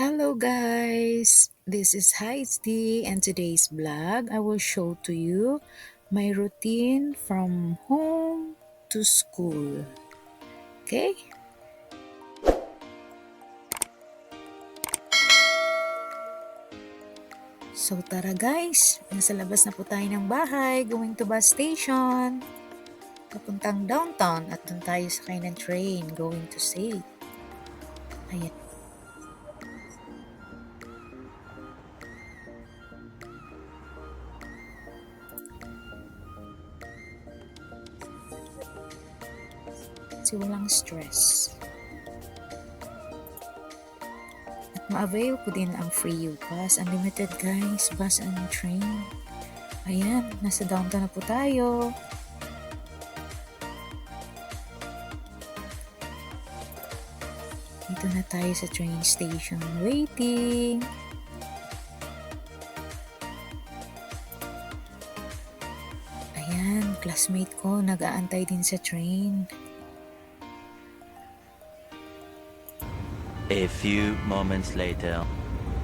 Hello guys, this is Heidi and today's vlog I will show to you my routine from home to school. Okay? So tara guys, nasa labas na po tayo ng bahay, going to bus station. Papuntang downtown at doon tayo sakay ng train, going to State. Ayan. Kasi walang stress. At ma-avail ko din ang free U-Pass. Unlimited guys, bus and train. Ayan, nasa downtown na po tayo. Dito na tayo sa train station waiting. Ayan, classmate ko nag-aantay din sa train. A few moments later.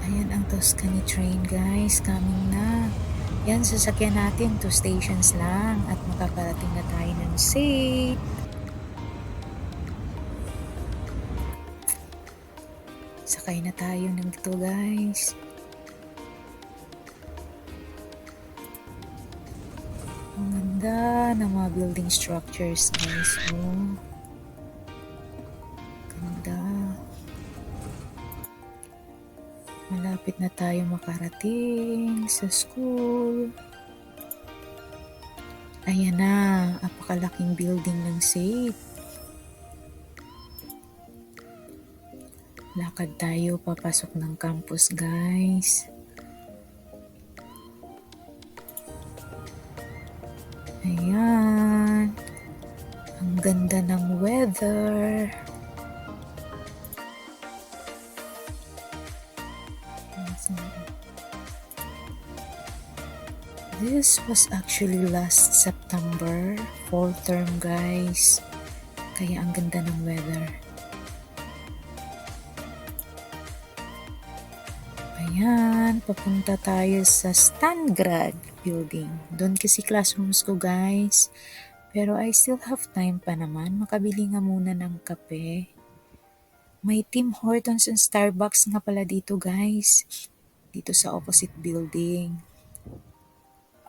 Ayan ang Tuscany train guys, coming na. Yan, sasakyan natin, two stations lang at makakarating na tayo ng safe. Sakay na tayo ng dito guys. Ang ganda ng mga building structures guys. Oh. Malapit na tayo makarating sa school. Ayan na, apakalaking building ng SAFE. Lakad tayo papasok ng campus, guys. This was actually last September, fall term guys. Kaya ang ganda ng weather. Ayan, papunta tayo sa Stangrad building. Doon kasi classrooms ko guys. Pero I still have time pa naman. Makabili nga muna ng kape. May Tim Hortons and Starbucks nga pala dito guys. Dito sa opposite building.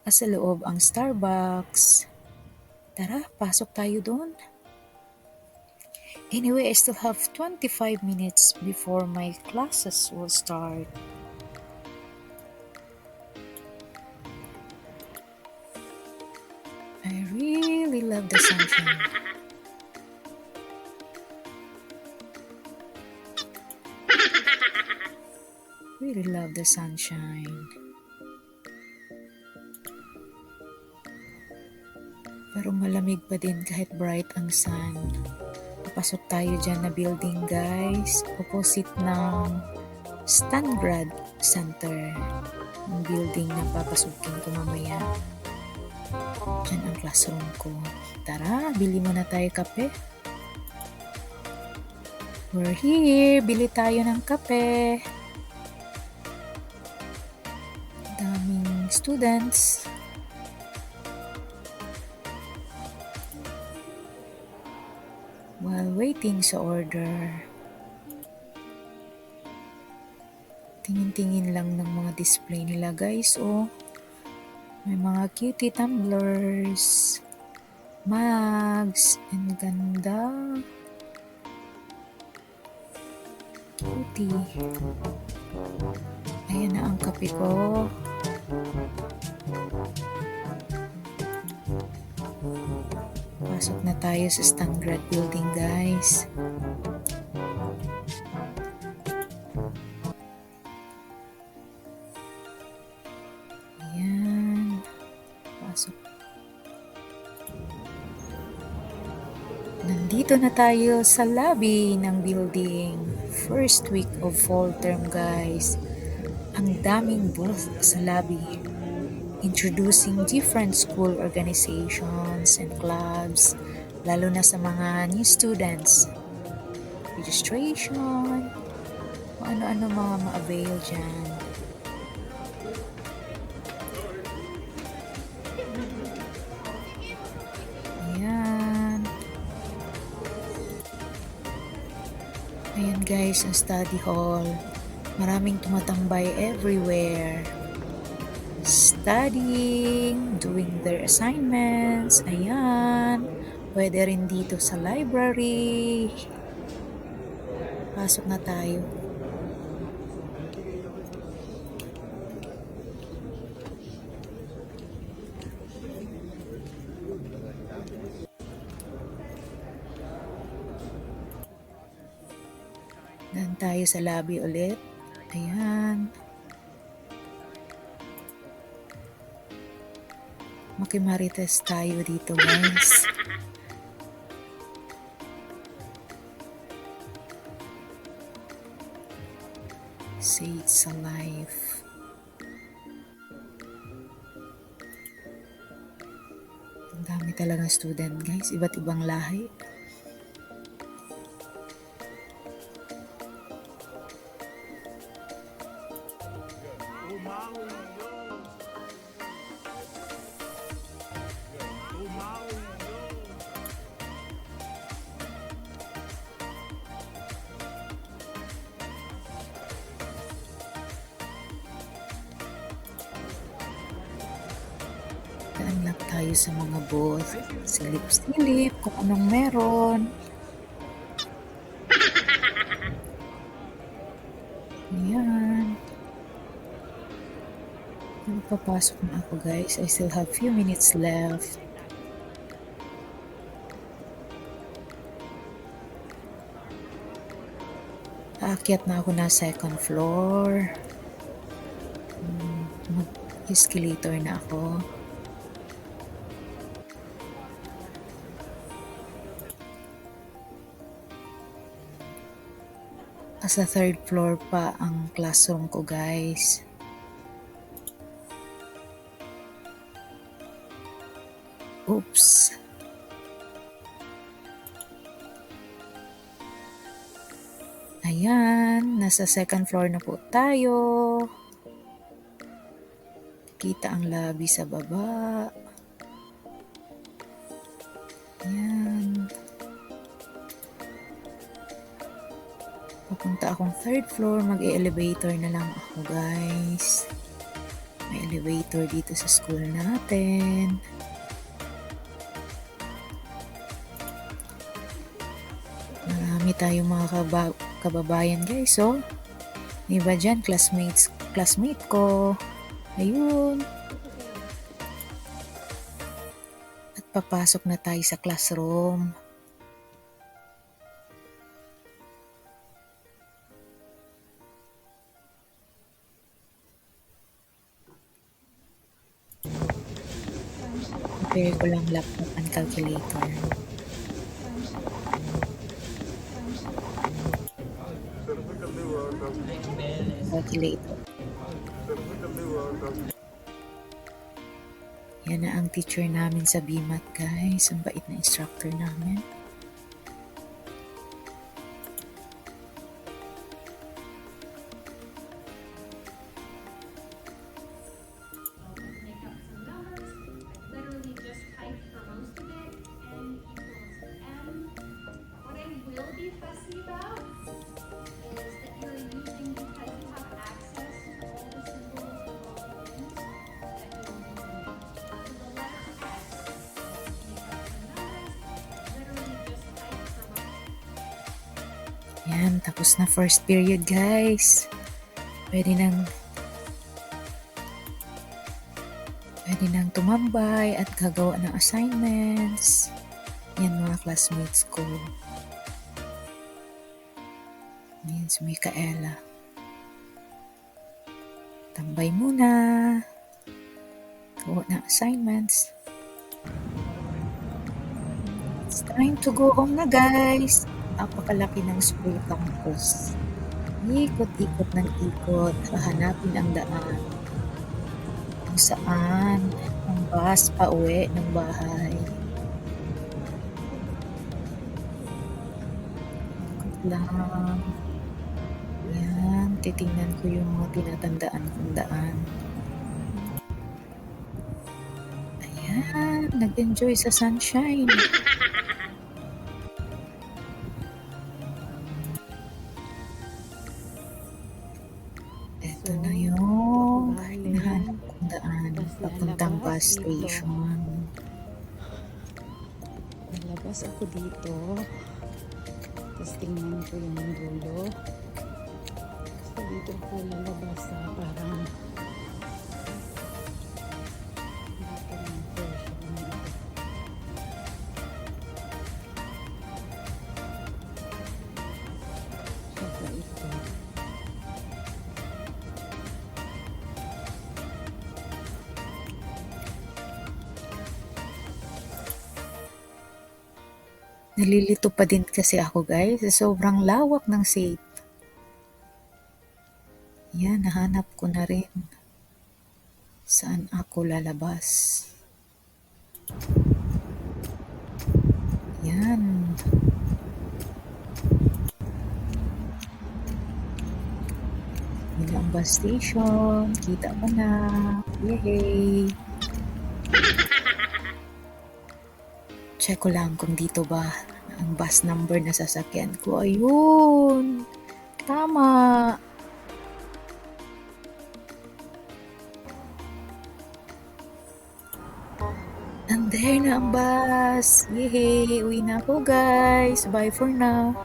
Sa loob ang Starbucks. Tara, pasok tayo doon. Anyway, I still have 25 minutes before my classes will start. I really love the sunshine. Really love the sunshine. Pero malamig pa din kahit bright ang sun. Papasok tayo dyan na building guys. Opposite ng Stangrad Center. Ang building na papasukin ko mamaya. Dyan ang classroom ko. Tara, bili muna tayo kape. We're here. Bili tayo ng kape. Students. While waiting sa order. Tingin-tingin lang ng mga display nila guys. Oh, may mga cutie tumblers, mugs, and ganda. Cutie. Ayan na ang kape ko. Pasok na tayo sa Stangrad Building, guys. Ayan. Pasok. Nandito na tayo sa lobby ng building. First week of fall term, guys. Ang daming booth sa lobby. Introducing different school organizations and clubs, lalo na sa mga new students. Registration. ano-ano mga ma-avail dyan. Ayan. Ayan guys, ang study hall. Maraming tumatambay everywhere. Studying, doing their assignments. Ayan. Pwede rin dito sa library. Pasok na tayo. Dan tayo sa lobby ulit. Ayan. Makimarites tayo dito guys. Say it's alive. Ang dami talagang student guys. Iba't ibang lahi. Daan lang tayo sa mga booth. Silip-silip kung anong meron. Ayan. Papasok na ako guys. I still have few minutes left. Aakyat na ako na second floor. Hmm, Mag-escalator na ako. Sa third floor pa ang classroom ko guys. Oops. Ayan, nasa second floor na po tayo. Kita ang lobby sa baba. Ayan. Papunta akong third floor, mag-elevator na lang ako guys. May elevator dito sa school natin. Marami tayong mga kaba- kababayan guys, oh. May iba dyan, classmates, classmate ko. Ayun. At papasok na tayo sa classroom. Prepare ko lang laptop and calculator. Calculator. Yan na ang teacher namin sa BMAT guys. Ang bait na instructor namin. Most Yan, tapos na first period guys. Pwede nang pwede nang tumambay at gagawa ng assignments. Yan mga classmates ko. Yan si Micaela. Tambay muna. Gawa ng assignments. It's time to go home na guys. Napakalaki ng school campus. Ikot-ikot ng ikot. Hahanapin ang daan. Kung saan ang bus pa uwi ng bahay. Ikot lang. Yan. titingnan ko yung mga tinatandaan kong daan. Ayan, nag-enjoy sa sunshine. Papuntang bus station. Nalabas ako dito. Tapos tingnan ko yung dulo. So dito ako lalabas sa parang Nalilito pa din kasi ako guys sobrang lawak ng seat. Yan, nahanap ko na rin. Saan ako lalabas? Yan. Yun ang bus station. Kita ko na. Yay! Check ko lang kung dito ba ang bus number na sasakyan ko. Ayun! Tama! And there na ang bus! Yay! Uwi na ako guys! Bye for now!